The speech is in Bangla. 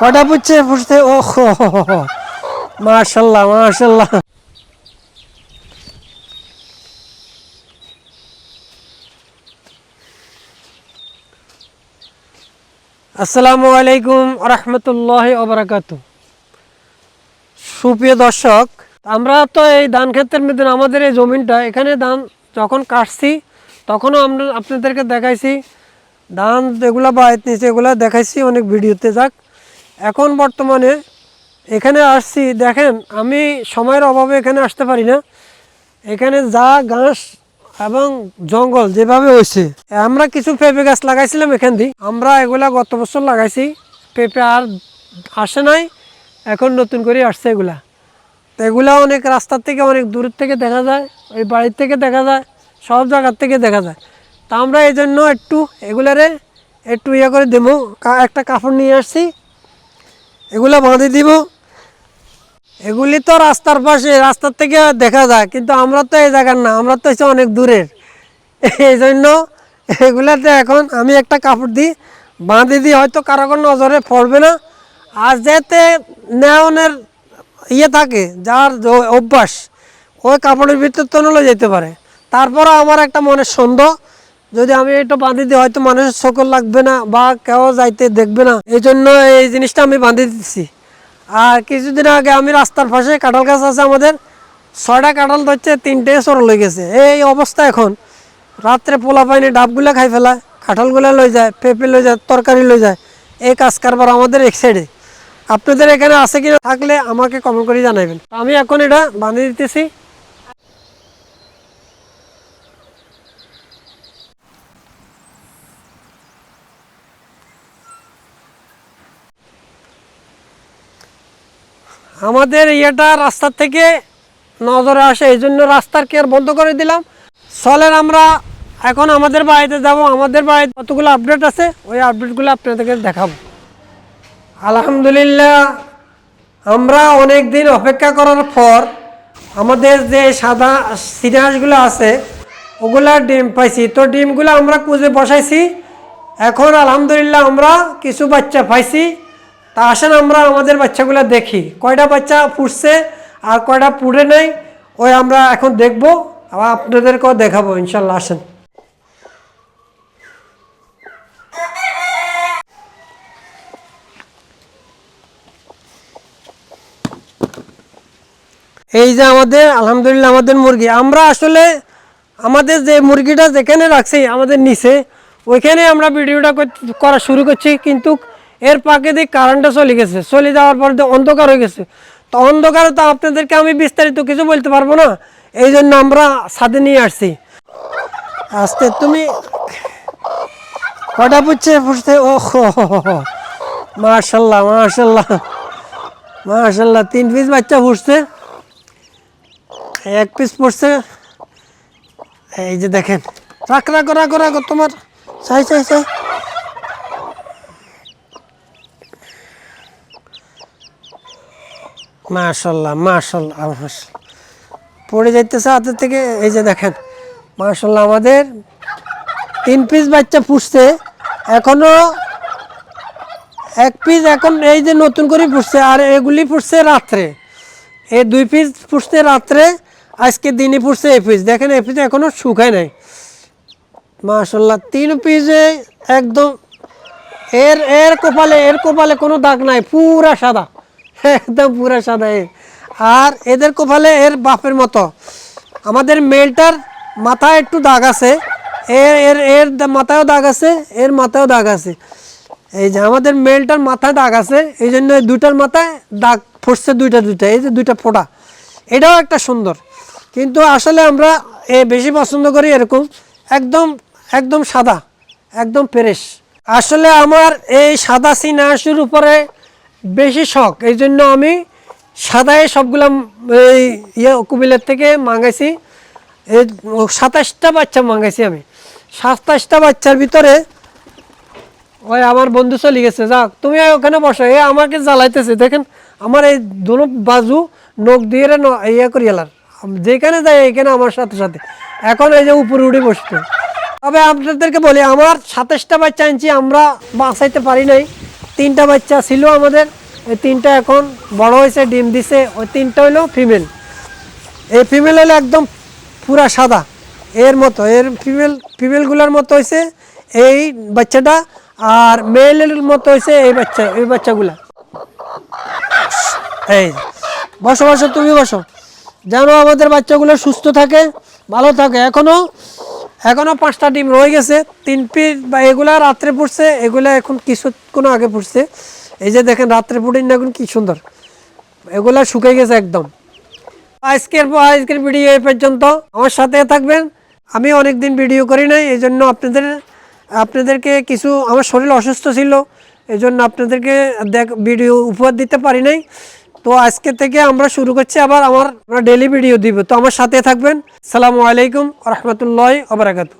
কটা পুচ্ছে ফুটছে ও হো হো হো হো। মাশাল্লাহ মাশাল্লাহ। আসসালামু আলাইকুম রহমতুল্লাহ ওবরাকাত। সুপ্রিয় দর্শক, আমরা তো এই ধান ক্ষেত্রের মধ্যে আমাদের এই জমিনটা, এখানে ধান যখন কাটছি, তখনও আমরা আপনাদেরকে দেখাইছি। ধান যেগুলো বাড়িতে নিয়েছে এগুলো দেখাইছি অনেক ভিডিওতে, যাক। এখন বর্তমানে এখানে আসছি, দেখেন, আমি সময়ের অভাবে এখানে আসতে পারি না। এখানে যা ঘাস এবং জঙ্গল যেভাবে হয়েছে, আমরা কিছু পেঁপে গাছ লাগাইছিলাম এখান দিয়ে। আমরা এগুলা গত বছর লাগাইছি, পেঁপে আর আসে নাই, এখন নতুন করে আসছে এগুলা। তো এগুলা অনেক রাস্তার থেকে, অনেক দূরের থেকে দেখা যায়, ওই বাড়ির থেকে দেখা যায়, সব জায়গার থেকে দেখা যায়। তা আমরা এই জন্য একটু এগুলারে একটু ইয়ে করে দেবো। একটা কাপড় নিয়ে আসছি এগুলা বাঁধে দিব। এগুলি তো রাস্তার পাশে, রাস্তার থেকে দেখা যায়, কিন্তু আমরা তো এই জায়গার না, আমরা তো হচ্ছে অনেক দূরের। এই জন্য এগুলাতে এখন আমি একটা কাপড় দিই, বাঁধে দিই হয়তো কারও কোনো নজরে পড়বে না। আর যেতে নেওয়ানের ইয়ে থাকে, যার অভ্যাস, ওই কাপড়ের ভিতর তো যেতে পারে। তারপরে আমার একটা মনের সন্দেহ যদি আমি এটা বাঁধি দিই, হয়তো মানুষের সকল লাগবে না বা কেউ যাইতে দেখবে না। এই জন্য এই জিনিসটা আমি বাঁধি দিচ্ছি আর কিছুদিন আগে আমি রাস্তার পাশে কাঁঠাল গাছ আছে আমাদের, ছয়টা কাঁঠাল ধরছে, তিনটে সরল হয়ে গেছে। এই অবস্থা এখন। রাত্রে পোলা পাইনি, ডাবগুলা খাই ফেলায়, কাঁঠালগুলা লই যায়, পেঁপে লই যায়, তরকারি লই যায়। এই কাজ কারবার আমাদের এক সাইডে আপনাদের এখানে আছে কিনা থাকলে আমাকে কমেন্ট করে জানাবেন আমি এখন এটা বাঁধিয়ে দিতেছি। আমাদের ইয়েটা রাস্তার থেকে নজরে আসে এই জন্য রাস্তার কেয়ার বন্ধ করে দিলাম। চলেন আমরা এখন আমাদের বাড়িতে যাব। আমাদের বাড়িতে কতগুলো আপডেট আছে? ওই আপডেটগুলো আপনাদেরকে দেখাবো। আলহামদুলিল্লাহ, আমরা অনেক দিন অপেক্ষা করার পর আমাদের যে সাদা সিরিয়াসগুলো আছে, ওগুলা ডিম পাইছি। তো ডিমগুলো আমরা কুজে বসাইছি। এখন আলহামদুলিল্লাহ আমরা কিছু বাচ্চা পাইছি। তা আসেন আমরা আমাদের বাচ্চাগুলো দেখি। কয়টা বাচ্চা ফুটছে আর কয়টা পুড়ে নেই, ওই আমরা এখন দেখব। আবার আপনাদেরকেও দেখাবো, ইনশাল্লাহ আসেন। এই যে আমাদের, আলহামদুলিল্লাহ আমাদের মুরগি। আমরা আসলে আমাদের যে মুরগিটা যেখানে রাখছি, আমাদের নিচে, ওইখানে আমরা ভিডিওটা করা শুরু করছি, কিন্তু এর পাকে দিয়ে কারেন্টটা চলে গেছে। চলে যাওয়ার পর অন্ধকার হয়ে গেছে। তো অন্ধকারে তো আপনাদেরকে আমি বিস্তারিত কিছু বলতে পারব না। এই জন্য আমরা ছাদে নিয়ে আসছি। আস্তে, তুমি কটা পুচ্ছে ফুটছে ও হো হো হো। হো। মাশাল্লাহ মাশাল্লাহ। মাশাল্লাহ, তিন পিস বাচ্চা ফুটছে এক পিস পড়ছে এই যে দেখেন। রাখ রাখ রাখ রাখ, তোমার। চাই চাই চাই। মাশাল্লাহ মাশাল্লাহ মাশাল্লাহ পড়ে যাইতেছে হাতের থেকে, এই যে দেখেন, মাশাল্লাহ আমাদের তিন পিস বাচ্চা পুষছে, এখনও এক পিস এখন এই যে নতুন করে পুষছে, আর এগুলি পুষছে রাত্রে। এই দুই পিস ফুটছে রাত্রে, আজকে দিনে ফুটছে এই পিস দেখেন এই পিস এখনও শুকায় নাই। মাশাল্লাহ, তিন পিসে একদম, এর এর কপালে এর কপালে কোনো দাগ নাই, পুরা সাদা। একদম পুরো সাদা আর এদের কপালে এর বাপের মতো। আমাদের মেলটার মাথায় একটু দাগ আছে। এর এর এর মাথায়ও দাগ আছে, এর মাথায়ও দাগ আছে। এই যে আমাদের মেলটার মাথায় দাগ আছে, এই জন্য দুইটার মাথায় দাগ ফুটছে দুইটা দুইটা, এই যে দুইটা ফোঁটা। এটাও একটা সুন্দর। কিন্তু আসলে আমরা এ বেশি পছন্দ করি এরকম, একদম একদম সাদা, একদম ফ্রেশ। আসলে আমার এই সাদা সিনাসের উপরে বেশি শখ। এই জন্য আমি সাদাই সবগুলা, এই ইয়ে কুমিল্লার থেকে মাঙ্গাইছি এই সাতাশটা বাচ্চা মাঙ্গাইছি আমি। সাতাশটা বাচ্চার ভিতরে ওই আমার বন্ধু চলে গেছে। যাক, তুমি ওখানে বসো। এ আমাকে জ্বালাইতেছে। দেখেন, আমার এই দুনো বাজু নখ দিয়ে ইয়ে করি এলার। যেখানে যাই এখানে আমার সাথে সাথে। এখন এই যে উপরে উঠে বসতো তবে আপনাদেরকে বলি, আমার সাতাশটা বাচ্চা আনছি, আমরা বাঁচাইতে পারি নাই। তিনটা বাচ্চা ছিল আমাদের। ওই তিনটা এখন বড় হয়েছে, ডিম দিছে। ওই তিনটা হলো ফিমেল এই ফিমেল হলো একদম পুরা সাদা। এর মতো, এর ফিমেল ফিমেলগুলোর মতো হয়েছে এই বাচ্চাটা আর মেলের মতো হয়েছে এই বাচ্চা, এই বাচ্চাগুলা। এই বসো বসো, তুমি বসো। যেন আমাদের বাচ্চাগুলো সুস্থ থাকে, ভালো থাকে। এখনও এখনও পাঁচটা ডিম রয়ে গেছে, তিন পিস বা এগুলা রাত্রে পড়ছে, এগুলা এখন কিছু কোনো আগে পড়ছে। এই যে দেখেন রাত্রে পুডিং এখন কি সুন্দর। এগুলা শুকিয়ে গেছে একদম। আজকের পর আজকের ভিডিও এই পর্যন্ত। আমার সাথে থাকবেন। আমি অনেক দিন ভিডিও করি নাই এই জন্য আপনাদের, আপনাদেরকে কিছু, আমার শরীর অসুস্থ ছিল এই জন্য আপনাদেরকে দেখ, ভিডিও উপহার দিতে পারি নাই। তো আজকে থেকে আমরা শুরু করছি, আবার আমার ডেলি ভিডিও দিব। তো আমার সাথে থাকবেন। সালামু আলাইকুম রহমতুল্লাহ আবরাকাতু